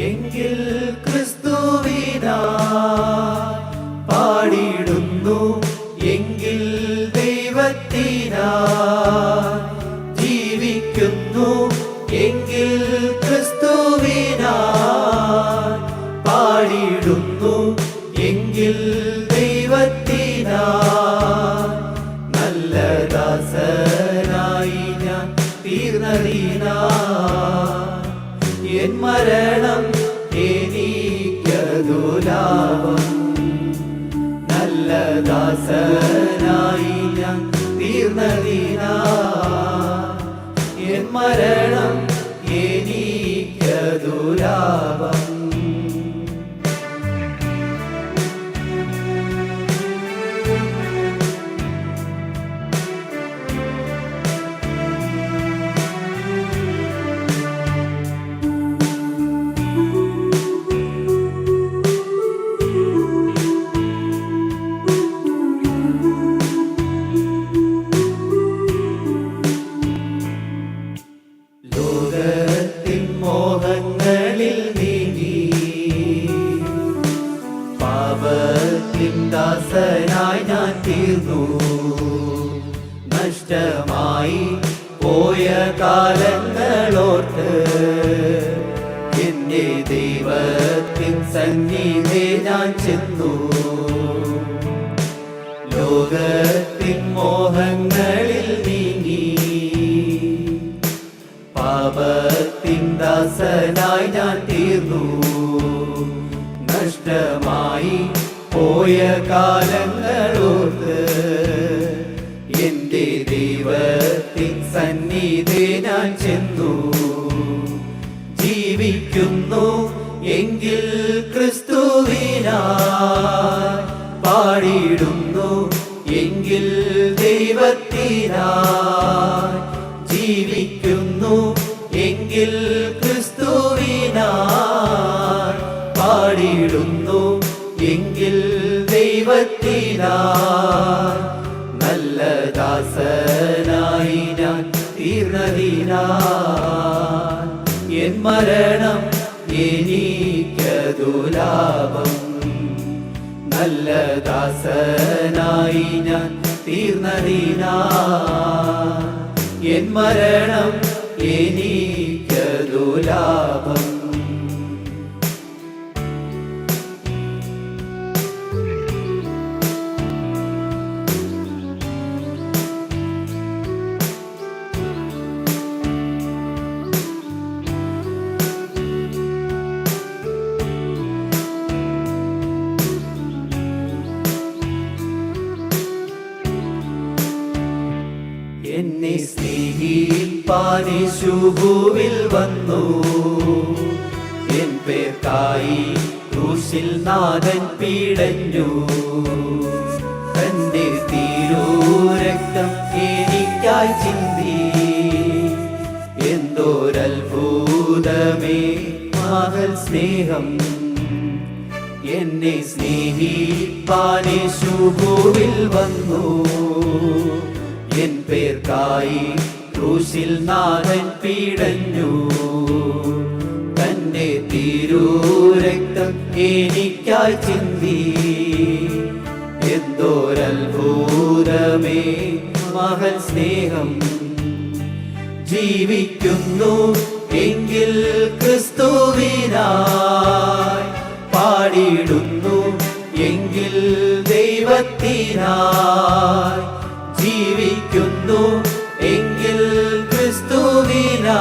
എങ്കിൽ ക്രിസ്തുവിനാ പാടിയിടുന്നു. എങ്കിൽ ദൈവത്തിനാ ജീവിക്കുന്നു. എങ്കിൽ ക്രിസ്തുവിനാ പാടിയിടുന്നു. എങ്കിൽ ദൈവത്തിനാ നല്ല ദാസനായി ഞാൻ തീർന്നറിയാ എൻ മരണം എനിക്കതു നല്ല ദാസനായി ഞാൻ തീർന്നതിനാ. എൻ മരണം എനിക്കതു ദാസനായി ഞാൻ തീർന്നു. നഷ്ടമായി പോയ കാലങ്ങളോർത്ത് എന്റെ ദൈവത്തിൻ സന്നിധി ഞാൻ ചെന്നു. ലോകത്തിൻ മോഹങ്ങളിൽ നീങ്ങി പാപത്തിൻ ദാസനായി ഞാൻ തീർന്നു. നഷ്ടമായി പോയ കാലങ്ങളോർത്ത് എന്റെ ദൈവത്തിൻ സന്നിധി ഞാൻ ചെന്നു. ജീവിക്കുന്നു എങ്കിൽ ക്രിസ്തുവിനാ പാടിയിടുന്നു എങ്കിൽ ദൈവത്തിനാ ദൈവത്തിനാ. നല്ല ദാസനായി ഞാൻ തീർന്നതിനാ. എൻ മരണം എനിക്കതു ലാഭം. നല്ല ദാസനായി ഞാൻ തീർന്നതിനാ. എൻ മരണം എനിക്കതു ലാഭം. എന്നെ സ്നേഹിപ്പാനിശുഭുവിൽ വന്നു. എൻ പേർക്കായി ക്രൂശിൽ നാഥൻ പീടഞ്ഞു തന്റെ തീരൂരക്തം എനിക്കായി ചിന്തി. എന്തോരത്ഭുതമേ മകൾ സ്നേഹം. എന്നെ സ്നേഹിപ്പാനിശുഭുവിൽ വന്നു. എൻ പേർക്കായി ക്രൂശിൽ നാഥൻ പീടഞ്ഞു. തന്റെ തിരൂരക്തം എനിക്കായി ചിന്തി. എന്തോരത്ഭുതമേ മഹൻ സ്നേഹം. ജീവിക്കുന്നു എങ്കിൽ ക്രിസ്തുവിനായി പാടിയിടുന്നു എങ്കിൽ ദൈവത്തിനായി. ജീവിക്കുന്നു എങ്കിൽ ക്രിസ്തുവിനായി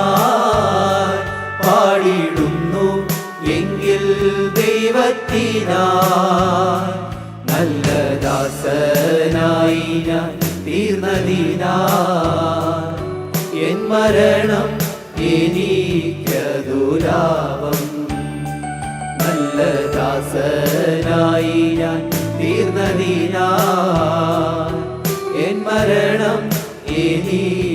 പാടിടുന്നു എങ്കിൽ ദൈവത്തിനായി. നല്ല ദാസനായി ഞാൻ തീർന്നതിനാ എൻ മരണം എനിക്കതു ലാഭം നല്ല ദാസനായി ഞാൻ തീർന്നതിനാ ശരണം. ഇനി